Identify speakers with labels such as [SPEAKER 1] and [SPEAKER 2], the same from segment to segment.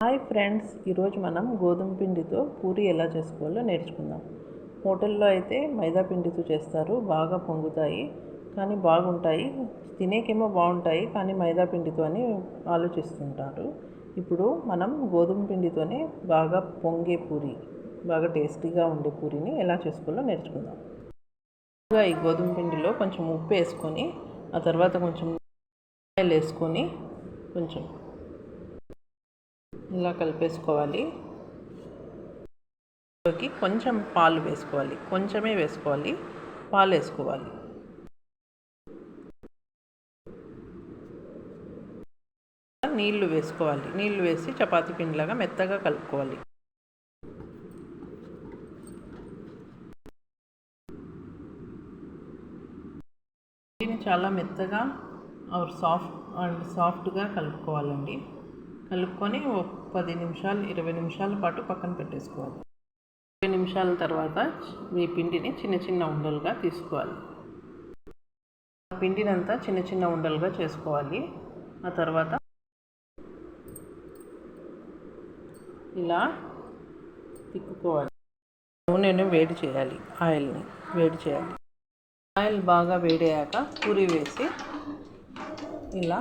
[SPEAKER 1] Hi friends ఈరోజు మనం గోధుమ పిండితో పూరి ఎలా చేసుకోవాలో నేర్చుకుందాం. హోటల్లో అయితే మైదా పిండితో చేస్తారు బాగా పొంగుతాయి కానీ బాగుంటాయి. తినేకేమో బాగుంటాయి కానీ మైదా పిండితో అని ఆలోచిస్తుంటారు. ఇప్పుడు మనం గోధుమ పిండితోనే బాగా పొంగే పూరి బాగా టేస్టీగా ఉండే పూరిని ఎలా చేసుకోవాలో నేర్చుకుందాం. ఈ గోధుమ పిండిలో కొంచెం ఉప్పు వేసుకొని ఆ తర్వాత కొంచెం వేసుకొని కొంచెం ఇలా కలిపేసుకోవాలి. కొంచెం పాలు వేసుకోవాలి. కొంచెమే వేసుకోవాలి. పాలు వేసుకోవాలి. నీళ్ళు వేసుకోవాలి. నీళ్ళు వేసి చపాతీ పిండిలాగా మెత్తగా కలుపుకోవాలి. చాలా మెత్తగా ఆర్ సాఫ్ట్ అండ్ సాఫ్ట్గా కలుపుకోవాలండి. కలుపుకొని ఒక పది నిమిషాలు ఇరవై నిమిషాల పాటు పక్కన పెట్టేసుకోవాలి. ఇరవై నిమిషాల తర్వాత మీ పిండిని చిన్న చిన్న ఉండలుగా తీసుకోవాలి. పిండినంతా చిన్న చిన్న ఉండలుగా చేసుకోవాలి. ఆ తర్వాత ఇలా తిప్పుకోవాలి. నూనెను వేడి చేయాలి ఆయిల్ని వేడి చేయాలి. ఆయిల్ బాగా వేడయ్యాక పూరి వేసి ఇలా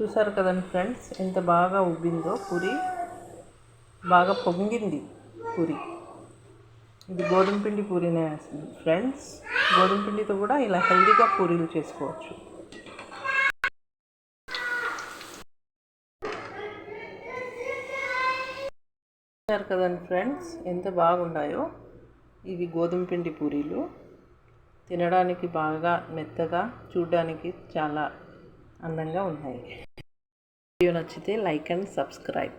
[SPEAKER 1] చూసారు కదండి ఫ్రెండ్స్ ఎంత బాగా ఉబ్బిందో పూరి. బాగా పొంగింది పూరి. ఇది గోధుమ పిండి పూరినే ఫ్రెండ్స్. గోధుమ పిండితో కూడా ఇలా హెల్దీగా పూరీలు చేసుకోవచ్చు. చూసారు కదండి ఫ్రెండ్స్ ఎంత బాగున్నాయో ఇవి గోధుమ పిండి పూరీలు. తినడానికి బాగా మెత్తగా చూడడానికి చాలా అందంగా ఉన్నాయి వీడియో నచ్చితే లైక్ అండ్ సబ్స్క్రైబ్.